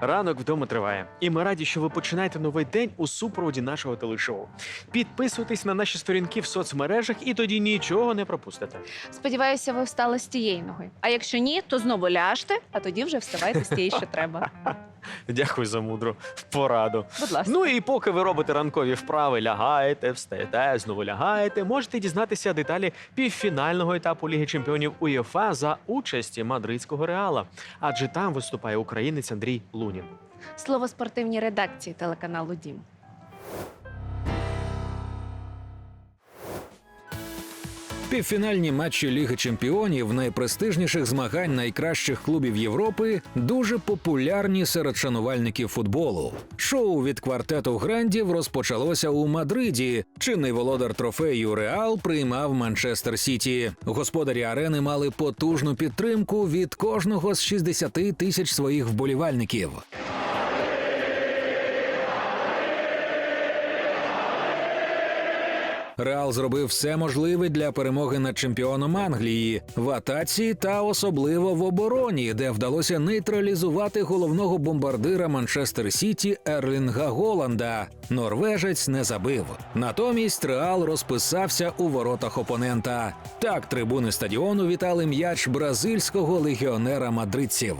Ранок вдома триває, і ми раді, що ви починаєте новий день у супроводі нашого телешоу. Підписуйтесь на наші сторінки в соцмережах, і тоді нічого не пропустите. Сподіваюся, ви встали з тієї ноги. А якщо ні, то знову ляжте, а тоді вже вставайте з тієї, що треба. Дякую за мудру пораду. Будь ласка. Ну і поки ви робите ранкові вправи, лягаєте, встаєте, знову лягаєте, можете дізнатися деталі півфінального етапу Ліги Чемпіонів УЄФА за участі мадридського реала. Адже там виступає українець Андрій Лунін. Слово спортивній редакції телеканалу Дім. Півфінальні матчі Ліги Чемпіонів найпрестижніших змагань найкращих клубів Європи дуже популярні серед шанувальників футболу. Шоу від квартету грандів розпочалося у Мадриді. Чинний володар трофею Реал приймав Манчестер Сіті. Господарі арени мали потужну підтримку від кожного з 60 тисяч своїх вболівальників. Реал зробив все можливе для перемоги над чемпіоном Англії в атаці та особливо в обороні, де вдалося нейтралізувати головного бомбардира Манчестер Сіті Ерлінга Голланда. Норвежець не забив. Натомість Реал розписався у воротах опонента. Так трибуни стадіону вітали м'яч бразильського легіонера мадридців.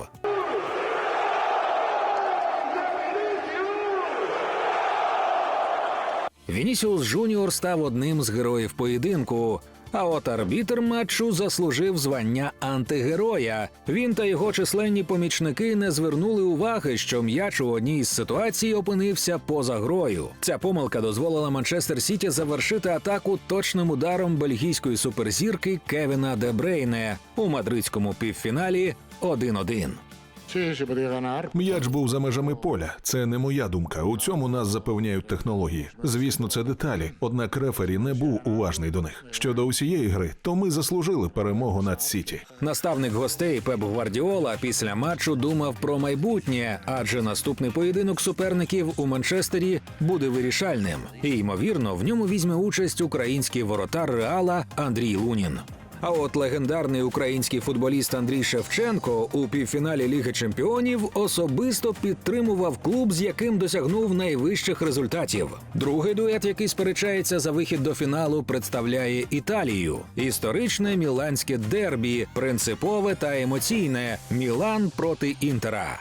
Вінісіус Жуніор став одним з героїв поєдинку. А от арбітр матчу заслужив звання антигероя. Він та його численні помічники не звернули уваги, що м'яч у одній із ситуацій опинився поза грою. Ця помилка дозволила Манчестер Сіті завершити атаку точним ударом бельгійської суперзірки Кевіна Де Брейне у мадридському півфіналі 1-1. М'яч був за межами поля. Це не моя думка. У цьому нас запевняють технології. Звісно, це деталі. Однак рефері не був уважний до них. Щодо усієї гри, то ми заслужили перемогу над Сіті. Наставник гостей Пеп Гвардіола після матчу думав про майбутнє, адже наступний поєдинок суперників у Манчестері буде вирішальним. І ймовірно, в ньому візьме участь український воротар Реала Андрій Лунін. А от легендарний український футболіст Андрій Шевченко у півфіналі Ліги Чемпіонів особисто підтримував клуб, з яким досягнув найвищих результатів. Другий дует, який сперечається за вихід до фіналу, представляє Італію. Історичне міланське дербі, принципове та емоційне Мілан проти Інтера.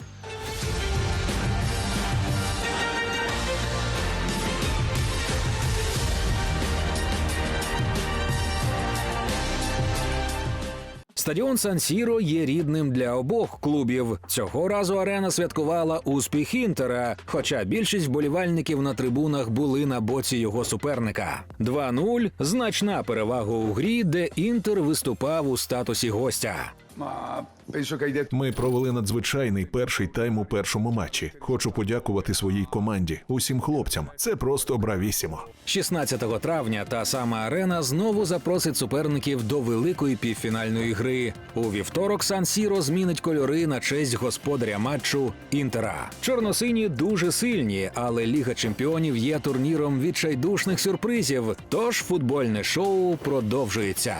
Стадіон Сан Сіро є рідним для обох клубів. Цього разу арена святкувала успіх Інтера, хоча більшість вболівальників на трибунах були на боці його суперника. 2-0 – значна перевага у грі, де Інтер виступав у статусі гостя. Ми провели надзвичайний перший тайм у першому матчі. Хочу подякувати своїй команді, усім хлопцям. Це просто бравісімо. 16 травня та сама арена знову запросить суперників до великої півфінальної гри. У вівторок Сан Сіро змінить кольори на честь господаря матчу Інтера. Чорносині дуже сильні, але Ліга Чемпіонів є турніром відчайдушних сюрпризів. Тож футбольне шоу продовжується.